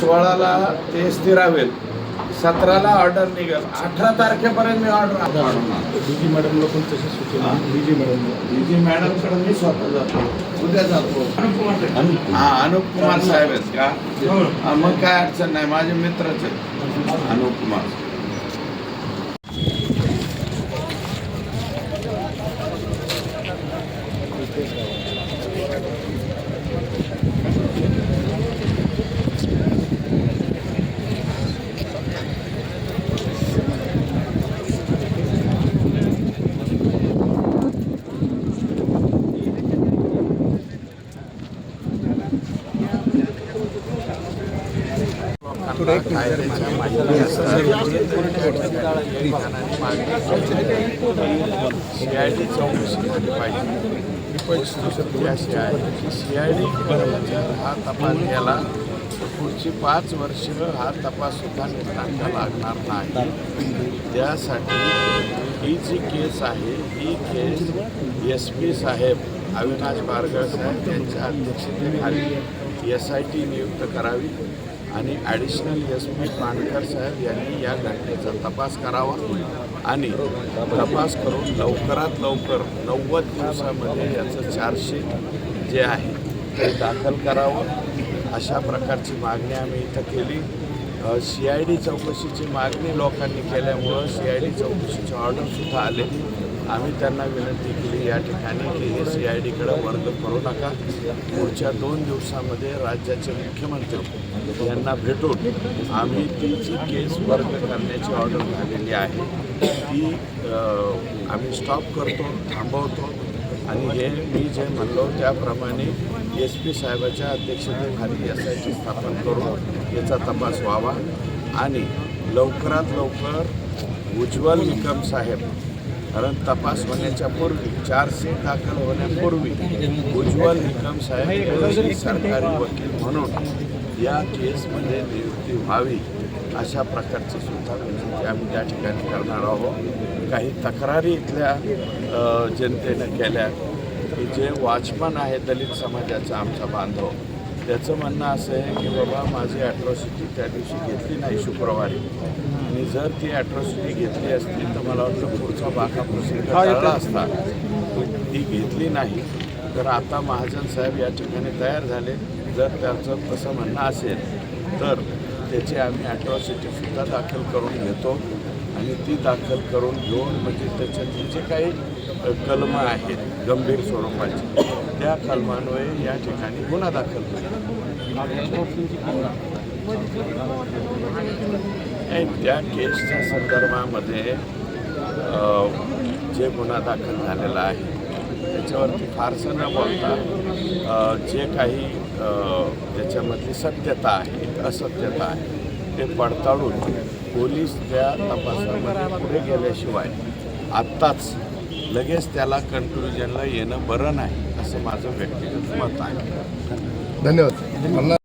सोळाला ते स्थिरावेल सतराला ऑर्डर निघेल. अठरा तारखेपर्यंत मी ऑर्डर डीजी मॅडमला पण तशी सूचना डीजी मॅडमला. डीजी मॅडमकडे मी स्वतः जातो. उद्या जातो. हा अनुप कुमार साहेब आहेत का? हा, मग काय अडचण नाही. माझे मित्रच आहेत. Anup Kumar C I D चौकशी झाली पाहिजे वस्तुस्थिती अशी आहे. की सी आय डी जर हा तपास केला पुढची पाच वर्ष हा तपाससुद्धा लागणार नाही त्यासाठी ही जी केस आहे ही केस एस पी साहेब अविनाश बारगळ साहेब यांच्या अध्यक्षतेखाली एस आय टी नियुक्त करावी. आणि ॲडिशनल एस पी पाणकर साहेब यांनी या घटनेचा तपास करावा आणि तपास करून लवकरात लवकर नव्वद दिवसामध्ये याचं चार्जशीट जे आहे ते दाखल करावं. अशा प्रकारची मागणी आम्ही इथं केली. सी आय डी चौकशीची मागणी लोकांनी केल्यामुळं सी आय डी चौकशीचे ऑर्डरसुद्धा आले. आम्ही त्यांना विनंती केली या ठिकाणी की हे सी आय डीकडं वर्ग करू नका. पुढच्या दोन दिवसामध्ये राज्याचे मुख्यमंत्री यांना भेटून आम्ही ती केस वर्ग करण्याची ऑर्डर झालेली आहे. ती आम्ही स्टॉप करतो थांबवतो. आणि हे मी जे म्हणलो त्याप्रमाणे एस पी साहेबाच्या अध्यक्षतेखाली एस आयची स्थापन करून याचा तपास व्हावा आणि लवकरात लवकर उज्ज्वल निकम साहेब कारण तपास होण्याच्या पूर्वी चार्जशीट दाखल होण्यापूर्वी उज्ज्वल निकम साहेब सरकारी वकील म्हणून या केसमध्ये नियुक्ती व्हावी. अशा प्रकारची सुद्धा विनंती आम्ही त्या ठिकाणी करणार आहोत. काही तक्रारी इथल्या जनतेनं केल्या. की जे वॉचमन आहे दलित समाजाचा आमचा बांधव त्याचं म्हणणं असं आहे की बाबा माझी ॲट्रॉसिटी त्या दिवशी घेतली नाही शुक्रवारी. आणि जर ती ॲट्रॉसिटी घेतली असती तर मला वाटतं पुढचा बाका प्रोसिजर झाला असता. ती घेतली नाही. तर आता महाजन साहेब या ठिकाणी तयार झाले. जर त्याचं तसं म्हणणं असेल तर त्याचे आम्ही ॲट्रॉसिटीसुद्धा दाखल करून घेतो आणि ती दाखल करून घेऊन म्हणजे त्याच्यातले जे काही कलमं आहेत गंभीर स्वरूपाची त्या कलमांवर या ठिकाणी गुन्हा दाखल करू त्या केसच्या संदर्भामध्ये जे गुन्हा दाखल झालेला आहे त्याच्यावरती फारसं न बोलता जे काही त्याच्यामधली सत्यता आहे असत्यता आहे ते पडताळून पोलीस त्या तपासामध्ये पुढे गेल्याशिवाय आत्ताच लगेच त्याला कन्क्लुजनला येणं बरं नाही असं माझं व्यक्तिगत मत आहे. धन्यवाद.